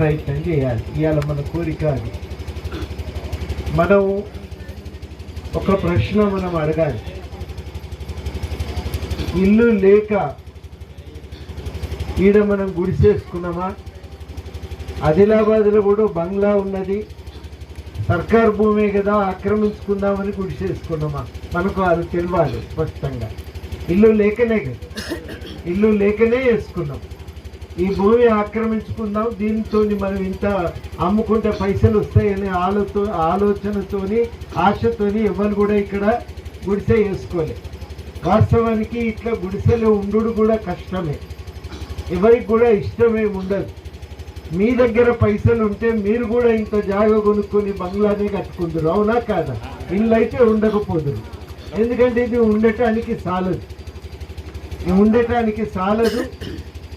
ప్రయత్నం చేయాలి. ఇవాళ మన కోరిక అది. మనం ఒక ప్రశ్న మనం అడగాలి. ఇల్లు లేక ఈడ మనం గుడిసేసుకున్నామా ఆదిలాబాద్లో కూడా బంగ్లా ఉన్నది. సర్కార్ భూమే కదా ఆక్రమించుకుందామని గుడిసేసుకున్నామా మనకు అది తెలియాలి స్పష్టంగా. ఇల్లు లేకనే కదా. ఇల్లు లేకనే వేసుకున్నాం ఈ భూమి ఆక్రమించుకుందాం. దీనితో మనం ఇంత అమ్ముకుంటే పైసలు వస్తాయనే ఆలోచన ఆలోచనతోని ఆశతోని ఎవరు కూడా ఇక్కడ గుడిసె వేసుకోలే. వాస్తవానికి ఇట్లా గుడిసెలో ఉండు కూడా కష్టమే. ఎవరికి కూడా ఇష్టమే ఉండదు. మీ దగ్గర పైసలు ఉంటే మీరు కూడా ఇంత జాగ కొనుక్కొని బంగ్లానే కట్టుకుందరు. అవునా కాదా? ఇల్లు అయితే ఉండకపోదురు. ఎందుకంటే ఇది ఉండటానికి సాలదు. ఉండటానికి సాలదు.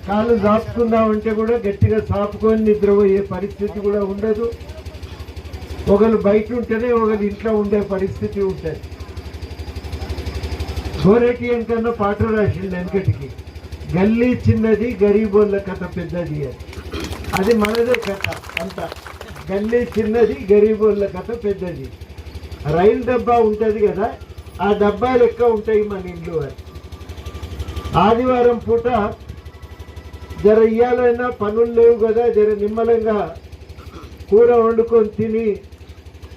కాళ్ళు దాచుకుందామంటే కూడా గట్టిగా సాపుకొని నిద్రపోయే పరిస్థితి కూడా ఉండదు. ఒకరు బయట ఉంటేనే ఒకరు ఇంట్లో ఉండే పరిస్థితి ఉంటుంది. గోరేటియం కన్నా పాట రాసిండు వెనకటికి గల్లీ చిన్నది గరీబోళ్ళ కథ పెద్దది అని. అది మనదే కథ అంత. గల్లీ చిన్నది గరీబోళ్ళ కథ పెద్దది. రైలు డబ్బా ఉంటుంది కదా ఆ డబ్బా లెక్క ఉంటాయి మన ఇల్లు అని. ఆదివారం పూట జర ఇయ్యాలైనా పనులు లేవు కదా జర నిమ్మలంగా కూర వండుకొని తిని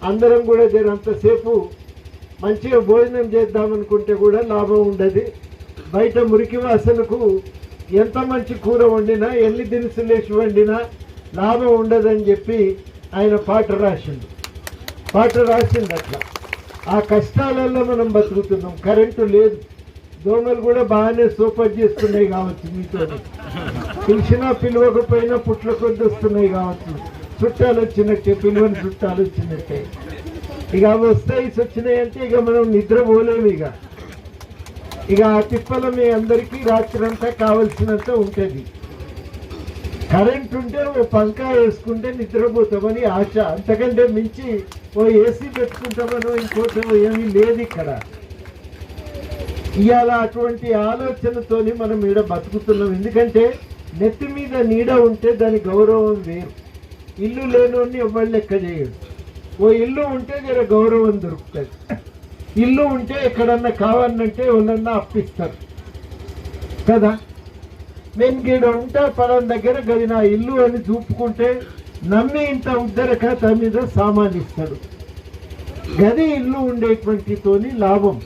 అందరం కూడా జర అంతసేపు మంచిగా భోజనం చేద్దామనుకుంటే కూడా లాభం ఉండదు. బయట మురికి వాసనకు ఎంత మంచి కూర వండినా ఎన్ని దినుసులు వేసి వండినా లాభం ఉండదని చెప్పి ఆయన పాట రాసిండు. పాట రాసిండు అట్లా. ఆ కష్టాలలో మనం బతుకుతున్నాం. కరెంటు లేదు. దోమలు కూడా బాగానే సూపర్ చేస్తున్నాయి కావచ్చు మీతో పిలిచినా పిలవకపోయినా పుట్ల కొద్ది వస్తున్నాయి కావచ్చు. చుట్టాలు వచ్చినట్టే పిలువని చుట్టాలు వచ్చినట్టే. ఇక అవి వస్తాయి వచ్చినాయి అంటే ఇక మనం నిద్రపోలేము ఇక. ఇక ఆ తిప్పల మీ అందరికీ రాత్రంతా కావలసినంత ఉంటుంది. కరెంట్ ఉంటే ఓ పంకా వేసుకుంటే నిద్రపోతామని ఆశ. అంతకంటే మించి ఓ ఏసీ పెట్టుకుంటామనో ఇంకోటి ఏమీ లేదు ఇక్కడ. ఇవాళ అటువంటి ఆలోచనతోని మనం ఈడ బతుకుతున్నాం. ఎందుకంటే నెత్తి మీద నీడ ఉంటే దాని గౌరవం వేరు. ఇల్లు లేనోడిని ఎవరు లెక్క చేయడు ఓ ఇల్లు ఉంటే జర గౌరవం దొరుకుతుంది. ఇల్లు ఉంటే ఎక్కడన్నా కావాలంటే వాళ్ళన్నా అప్పిస్తారు. కదా? నేను గీడ ఉంటా పలాన్ దగ్గర గది నా ఇల్లు అని చూపుకుంటే నమ్మి ఇంత ఉద్దర ఖాతా మీద సామాన్ ఇస్తాడు. గది ఇల్లు ఉండేటువంటితోని లాభం.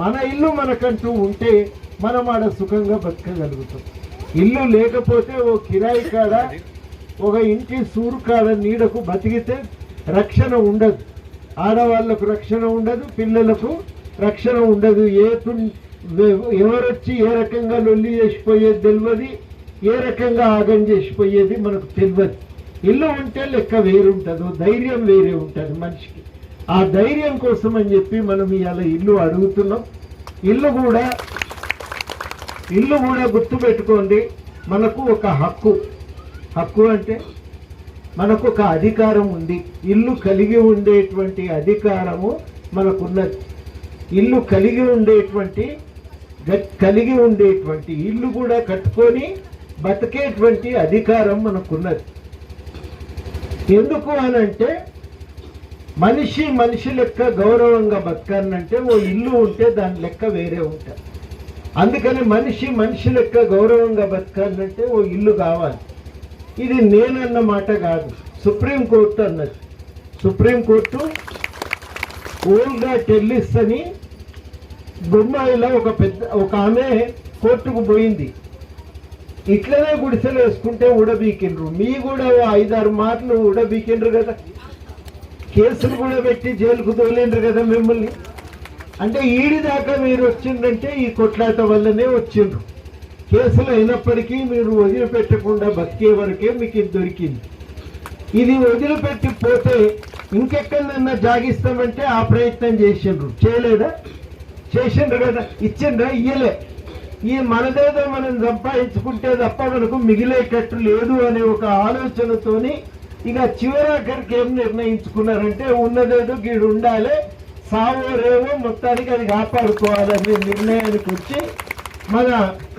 మన ఇల్లు మనకంటూ ఉంటే మనం ఆడ సుఖంగా బతకగలుగుతాం. ఇల్లు లేకపోతే ఓ కిరాయి కాడ ఒక ఇంటి సూరు కాడ నీడకు బతికితే రక్షణ ఉండదు. ఆడవాళ్ళకు రక్షణ ఉండదు పిల్లలకు రక్షణ ఉండదు. ఏ ఎవరొచ్చి ఏ రకంగా లొల్లి చేసిపోయేది తెలియదు ఏ రకంగా ఆగం చేసిపోయేది మనకు తెలియదు ఇల్లు ఉంటే లెక్క వేరుంటుందో ధైర్యం వేరే ఉంటుంది మనిషికి. ఆ ధైర్యం కోసం అని చెప్పి మనం ఇవాళ ఇల్లు అడుగుతున్నాం. ఇల్లు కూడా ఇల్లు కూడా గుర్తుపెట్టుకోండి మనకు ఒక హక్కు. హక్కు అంటే మనకు ఒక అధికారం ఉంది. ఇల్లు కలిగి ఉండేటువంటి అధికారము మనకున్నది. ఇల్లు కలిగి ఉండేటువంటి గ- కలిగి ఉండేటువంటి ఇల్లు కూడా కట్టుకొని బతికేటువంటి అధికారం మనకున్నది. ఎందుకు అని అంటే మనిషి మనిషి లెక్క గౌరవంగా బతకాలంటే ఓ ఇల్లు ఉంటే దాని లెక్క వేరే ఉంటుంది అందుకని మనిషి మనిషి లెక్క గౌరవంగా బతకాలంటే ఓ ఇల్లు కావాలి. ఇది నేనన్న మాట కాదు. సుప్రీంకోర్టు అన్నది. సుప్రీంకోర్టు ఓల్గా టెల్లిస్ అని బొమ్మాయిలో ఒక పెద్ద ఒక ఆమె కోర్టుకు పోయింది. ఇట్లనే గుడిసెలు వేసుకుంటే ఉడబీకిండ్రు మీ కూడా ఐదారు మార్లు ఉడబీకిండ్రు కదా. కేసులు కూడా పెట్టి జైలుకు తోలేండ్రు కదా మిమ్మల్ని? అంటే ఈడి దాకా మీరు వచ్చిందంటే ఈ కొట్లాట వల్లనే వచ్చిండ్రు. కేసులు అయినప్పటికీ మీరు వదిలిపెట్టకుండా బతికే వరకే మీకు ఇది దొరికింది. ఇది వదిలిపెట్టి పోతే ఇంకెక్కడన్నా జాగిస్తామంటే ఆ ప్రయత్నం చేసిండ్రు. చేయలేదా? చేసిండ్రు కదా. ఇచ్చిండ్రా? ఇయ్యలే. ఈ మనదేదో మనం సంపాదించుకుంటే తప్ప మనకు మిగిలేటట్టు లేదు అనే ఒక ఆలోచనతోని ఇక చివరాఖరికి ఏం నిర్ణయించుకున్నారంటే ఉన్నదేదో గీడు ఉండాలి సావో రేవో మొత్తానికి అది కాపాడుకోవాలనే నిర్ణయానికి వచ్చి మన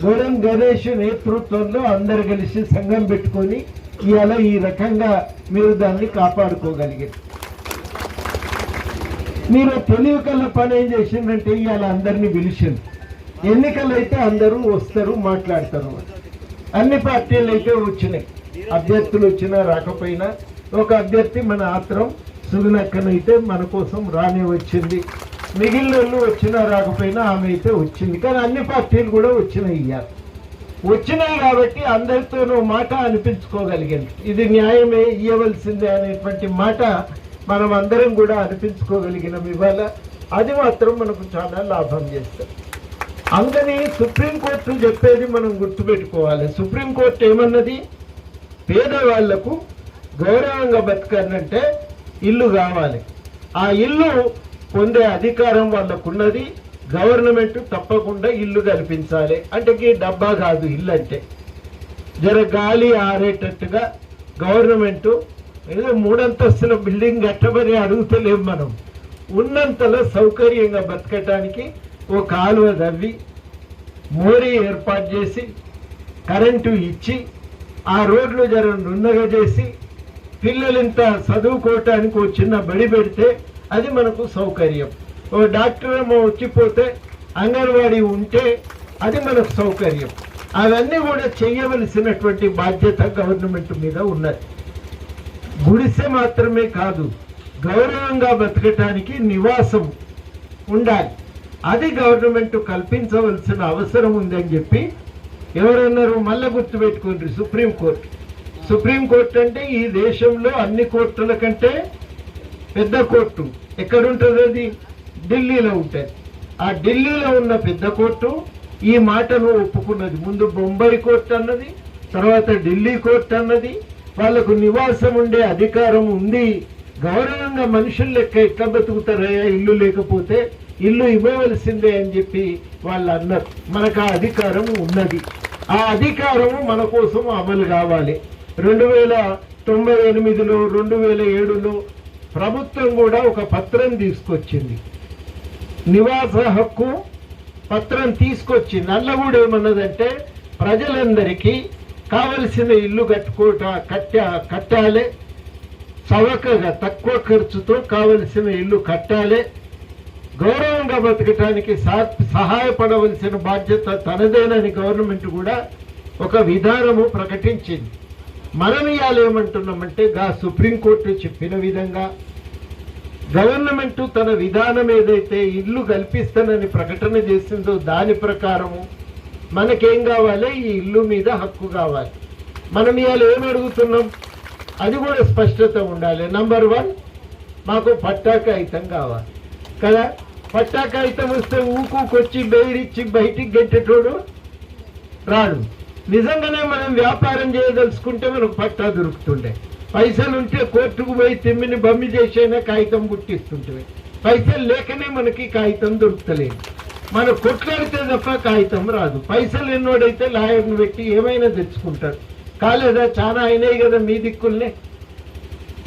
గొడం గణేష్ నేతృత్వంలో అందరు కలిసి సంఘం పెట్టుకొని ఇవాళ ఈ రకంగా మీరు దాన్ని కాపాడుకోగలిగారు. మీరు తెలివికల్ల పని ఏం చేసిందంటే ఇవాళ అందరినీ పిలిచింది ఎన్నికలు అయితే అందరూ వస్తారు మాట్లాడతారు. అన్ని పార్టీలు అయితే వచ్చినాయి. అభ్యర్థులు వచ్చినా రాకపోయినా ఒక అభ్యర్థి మన ఆత్రం సుగునక్కనైతే మన కోసం రానే వచ్చింది. మిగిలిన వాళ్ళు వచ్చినా రాకపోయినా ఆమె అయితే వచ్చింది. కానీ అన్ని పార్టీలు కూడా వచ్చినాయి ఇయ్యాలి వచ్చినాయి కాబట్టి అందరితోనూ మాట అనిపించుకోగలిగింది ఇది న్యాయమే ఇవ్వవలసిందే అనేటువంటి మాట మనం అందరం కూడా అనిపించుకోగలిగినాం ఇవాళ. అది మాత్రం మనకు చాలా లాభం చేస్తుంది. అందుకని సుప్రీంకోర్టు చెప్పేది మనం గుర్తుపెట్టుకోవాలి. సుప్రీంకోర్టు ఏమన్నది? పేదవాళ్ళకు గౌరవంగా బతకాలంటే ఇల్లు కావాలి. ఆ ఇల్లు పొందే అధికారం వాళ్ళకున్నది. గవర్నమెంట్ తప్పకుండా ఇల్లు కల్పించాలి. అంటే ఈ డబ్బా కాదు ఇల్లు అంటే. జర గాలి ఆరేటట్టుగా గవర్నమెంట్ ఏదో మూడంతస్తుల బిల్డింగ్ కట్టమని అడుగుతలేం మనం. ఉన్నంతలో సౌకర్యంగా బతకటానికి ఓ కాలువ తవ్వి మోరీ ఏర్పాటు చేసి కరెంటు ఇచ్చి ఆ రోడ్లు జర నున్నగా చేసి పిల్లలు ఇంత చదువుకోవటానికి ఓ చిన్న బడి పెడితే అది మనకు సౌకర్యం. ఓ డాక్టర్ వచ్చిపోతే అంగన్వాడీ ఉంటే అది మనకు సౌకర్యం. అవన్నీ కూడా చేయవలసినటువంటి బాధ్యత గవర్నమెంట్ మీద ఉన్నది. గుడిసె మాత్రమే కాదు గౌరవంగా బతకటానికి నివాసం ఉండాలి. అది గవర్నమెంట్ కల్పించవలసిన అవసరం ఉందని చెప్పి ఎవరన్నారు మళ్ళా గుర్తుపెట్టుకోండి సుప్రీంకోర్టు సుప్రీంకోర్టు అంటే ఈ దేశంలో అన్ని కోర్టుల కంటే పెద్ద కోర్టు. ఎక్కడుంటుంది అది? ఢిల్లీలో ఉంటుంది. ఆ ఢిల్లీలో ఉన్న పెద్ద కోర్టు ఈ మాటను ఒప్పుకున్నది. ముందు బొంబాయి కోర్టు అన్నది తర్వాత ఢిల్లీ కోర్టు అన్నది. వాళ్ళకు నివాసం ఉండే అధికారం ఉంది. గౌరవంగా మనుషులు లెక్క ఎట్లా బతుకుతారయ్యా? ఇల్లు లేకపోతే ఇల్లు ఇవ్వవలసిందే అని చెప్పి వాళ్ళు అన్నారు. మనకు ఆ అధికారం ఉన్నది. ఆ అధికారము మన కోసం అమలు కావాలి. రెండు వేల తొంభై ఎనిమిదిలో రెండు వేల ఏడులో ప్రభుత్వం కూడా ఒక పత్రం తీసుకొచ్చింది. నివాస హక్కు పత్రం తీసుకొచ్చి నల్లగూడ ఏమన్నదంటే ప్రజలందరికీ కావలసిన ఇల్లు కట్టుకోట కట్ట కట్టాలి. చవకగా తక్కువ ఖర్చుతో కావలసిన ఇల్లు కట్టాలి. గౌరవంగా బతకటానికి సహాయపడవలసిన బాధ్యత తనదేనని గవర్నమెంట్ కూడా ఒక విధానము ప్రకటించింది. మనం ఇవాళ ఏమంటున్నామంటే గా సుప్రీంకోర్టు చెప్పిన విధంగా గవర్నమెంట్ తన విధానం ఏదైతే ఇల్లు కల్పిస్తానని ప్రకటన చేసిందో దాని ప్రకారము మనకేం కావాలి? ఈ ఇల్లు మీద హక్కు కావాలి. మనం ఇవాళ ఏం అడుగుతున్నాం? అది కూడా స్పష్టత ఉండాలి. నంబర్ వన్ మాకు పట్టా కాగితం కావాలి. కదా? పట్టా కాగితం వస్తే ఊకుకొచ్చి బెయిరిచ్చి బయటికి గెట్టేటోడు రాడు. నిజంగానే మనం వ్యాపారం చేయదలుచుకుంటే మనకు పట్టా దొరుకుతుండే. పైసలు ఉంటే కోర్టుకు పోయి తిమ్మిని బమ్మి చేసైనా కాగితం పుట్టిస్తుంటే. పైసలు లేకనే మనకి కాగితం దొరుకుతలేదు. మన కొట్లాడితే తప్ప కాగితం రాదు. పైసలు ఎన్నోడైతే లాయర్ని పెట్టి ఏమైనా తెచ్చుకుంటారు. కాలేదా? చాలా అయినాయి కదా మీ దిక్కుల్నే.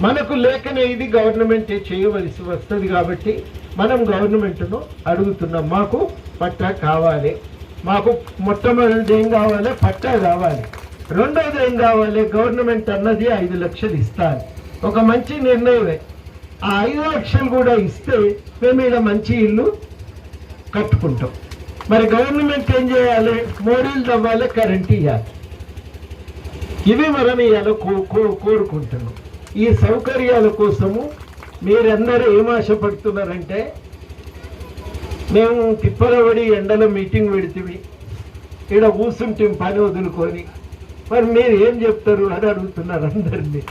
మనకు లేకనే ఇది గవర్నమెంట్ చేయవలసి వస్తుంది కాబట్టి మనం గవర్నమెంట్ను అడుగుతున్నాం. మాకు పట్టా కావాలి. మాకు మొట్టమొదటిది ఏం కావాలి? పట్టా కావాలి. రెండోది ఏం కావాలి? గవర్నమెంట్ అన్నది ఐదు లక్షలు ఇస్తాను ఒక మంచి నిర్ణయమే. ఆ ఐదు లక్షలు కూడా ఇస్తే మేము ఇలా మంచి ఇల్లు కట్టుకుంటాం. మరి గవర్నమెంట్ ఏం చేయాలి? మోడీలు తవ్వాలి కరెంట్ ఇవ్వాలి ఇవి మనం ఇవాళ కో- కో- కోరుకుంటున్నాం. ఈ సౌకర్యాల కోసము మీరందరూ ఏం ఆశపడుతున్నారంటే మేము తిప్పలబడి ఎండలో మీటింగ్ పెడితివి ఇక్కడ కూర్చుంటాం పని వదులుకొని. మరి మీరు ఏం చెప్తారు అని అడుగుతున్నారు అందరినీ.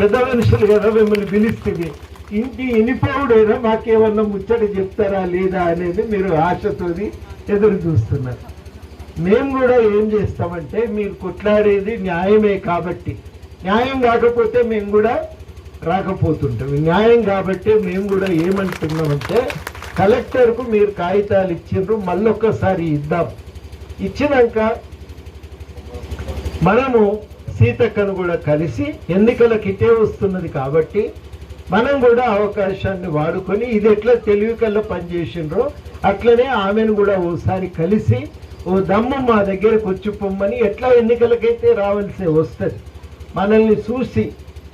పెద్ద మనుషులు కదా మిమ్మల్ని పిలిస్తే ఇంటి ఇనిపోవుడైనా మాకేమన్నా ముచ్చట చెప్తారా లేదా అనేది మీరు ఆశతోని ఎదురు చూస్తున్నారు. మేము కూడా ఏం చేస్తామంటే మీరు కొట్లాడేది న్యాయమే కాబట్టి. న్యాయం కాకపోతే మేము కూడా రాకపోతుంటాం. న్యాయం కాబట్టి మేము కూడా ఏమంటున్నామంటే కలెక్టర్కు మీరు కాగితాలు ఇచ్చిండ్రు మళ్ళొక్కసారి ఇద్దాం. ఇచ్చినాక మనము సీతక్కను కూడా కలిసి ఎన్నికలకు ఇటే వస్తున్నది కాబట్టి మనం కూడా అవకాశాన్ని వాడుకొని ఇది ఎట్లా తెలివి కల్లా పనిచేసిండ్రో అట్లనే ఆమెను కూడా ఓసారి కలిసి ఓ దమ్ము మా దగ్గరకు వచ్చి పొమ్మని ఎట్లా ఎన్నికలకైతే రావాల్సి వస్తుంది? మనల్ని చూసి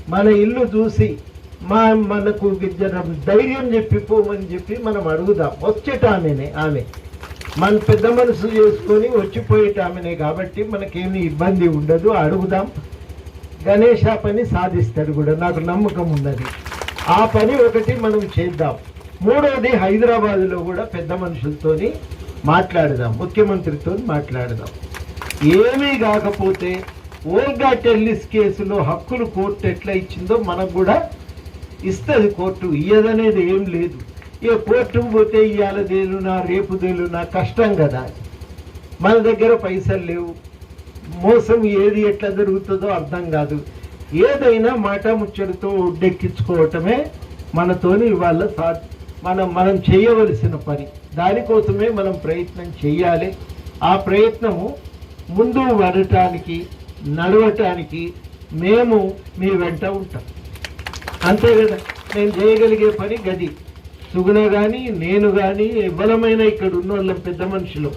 మన ఇల్లు చూసి మా మనకు ధైర్యం చెప్పిపోమని చెప్పి మనం అడుగుదాం. వచ్చేట ఆమెనే ఆమె. మన పెద్ద మనసు చేసుకొని వచ్చిపోయేట ఆమెనే కాబట్టి మనకేమీ ఇబ్బంది ఉండదు. అడుగుదాం. గణేష్ ఆ పని సాధిస్తాడు కూడా. నాకు నమ్మకం ఉన్నది. ఆ పని ఒకటి మనం చేద్దాం. మూడవది హైదరాబాద్లో కూడా పెద్ద మనుషులతోని మాట్లాడదాం. ముఖ్యమంత్రితో మాట్లాడదాం. ఏమీ కాకపోతే ఓల్గా టెల్లిస్ కేసులో హక్కులు కోర్టు ఎట్లా ఇచ్చిందో మనకు కూడా ఇస్తుంది కోర్టు ఇయ్యదనేది ఏం లేదు. ఏ కోర్టు పోతే ఇవాళ తేలునా రేపు తేలునా కష్టం కదా. మన దగ్గర పైసలు లేవు. మోసం ఏది ఎట్లా జరుగుతుందో అర్థం కాదు. ఏదైనా మాట ముచ్చడితో ఒడ్డెక్కించుకోవటమే మనతోని ఇవాళ సా మనం మనం చేయవలసిన పని. దానికోసమే మనం ప్రయత్నం చేయాలి ఆ ప్రయత్నము ముందు పడటానికి నడవటానికి మేము మీ వెంట ఉంటాం. అంతే కదా? నేను చేయగలిగే పని గది. సుగుణ కానీ నేను కానీ బలమైన ఇక్కడ ఉన్న వాళ్ళ పెద్ద మనుషులు.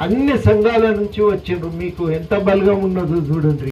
అన్ని సంఘాల నుంచి వచ్చిండ్రు. మీకు ఎంత బలగం ఉన్నదో చూడండి.